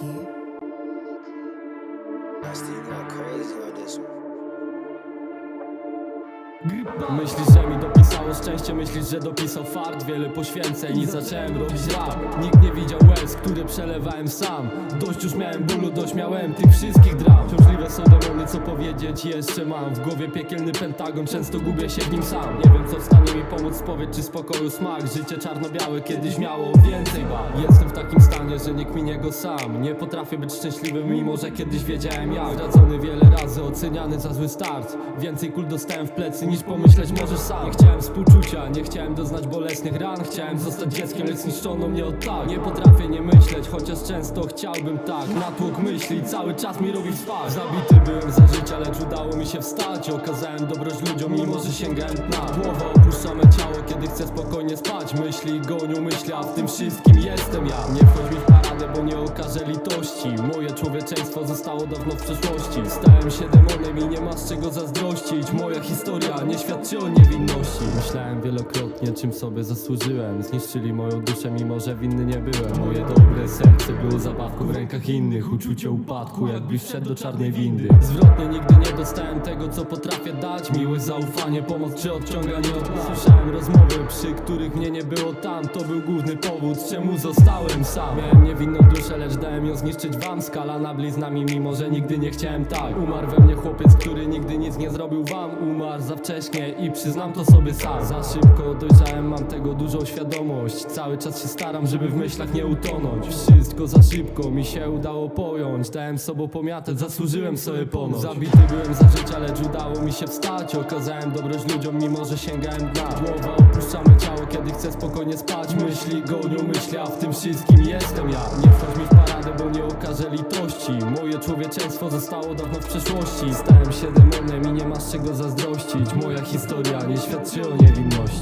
One. Myślisz, że mi dopisało szczęście, myślisz, że dopisał fart? Wiele poświęceń i zacząłem robić rap. Nikt nie widział łez, które przelewałem sam. Dość już miałem bólu, dość miałem tych wszystkich dram Wciążliwe są powiedzieć jeszcze mam. W głowie piekielny pentagon, często gubię się w nim sam. Nie wiem co w stanie mi pomóc, spowiedź czy spokoju smak. Życie czarno-białe kiedyś miało więcej ba Jestem w takim stanie, że nie kminię go sam. Nie potrafię być szczęśliwy, mimo że kiedyś wiedziałem jak. Zdradzony wiele razy, oceniany za zły start. Więcej kul dostałem w plecy niż pomyśleć możesz sam. Nie chciałem współczucia, nie chciałem doznać bolesnych ran. Chciałem zostać dzieckiem, lecz zniszczono mnie od tak. Nie potrafię nie myśleć, chociaż często chciałbym tak. Natłok myśli cały czas mi robi spać Zabity byłem za życia, lecz udało mi się wstać. Okazałem dobroć ludziom, mimo że sięgałem dna. Głowa opuszcza me ciało, kiedy chcę spokojnie spać. Myśli gonią myśli, a w tym wszystkim jestem ja. Nie wchodź mi w paradę, bo nie okażę litości. Moje człowieczeństwo zostało dawno w przeszłości. Stałem się demonem i nie ma z czego zazdrościć. Moja historia nie świadczy o niewinności. Myślałem wielokrotnie, czym sobie zasłużyłem. Zniszczyli moją duszę, mimo że winny nie byłem. Moje serce było zabawką w rękach innych. Uczucie upadku, jakbyś wszedł do czarnej windy. Zwrotnie nigdy nie dostałem tego, co potrafię dać. Miłość, zaufanie, pomoc czy odciąganie od nas Słyszałem rozmowy, przy których mnie nie było tam. To był główny powód, czemu zostałem sam. Miałem niewinną duszę, lecz dałem ją zniszczyć wam. Skalana bliznami, mimo że nigdy nie chciałem tak. Umarł we mnie chłopiec, który nigdy nic nie zrobił wam. Umarł za wcześnie i przyznam to sobie sam. Za szybko dojrzałem, mam tego dużą świadomość. Cały czas się staram, żeby w myślach nie utonąć Wszystko za szybko mi się udało pojąć. Dałem sobą pomiatę, zasłużyłem sobie ponoć. Zabity byłem za życia, lecz udało mi się wstać. Okazałem dobroć ludziom, mimo że sięgałem dna. Głowa opuszcza me ciało, kiedy chcę spokojnie spać. Myśli gonią myśli, a w tym wszystkim jestem ja. Nie wchodź mi w paradę, bo nie okażę litości. Moje człowieczeństwo zostało dawno w przeszłości. Stałem się demonem i nie masz czego zazdrościć. Moja historia nie świadczy o niewinności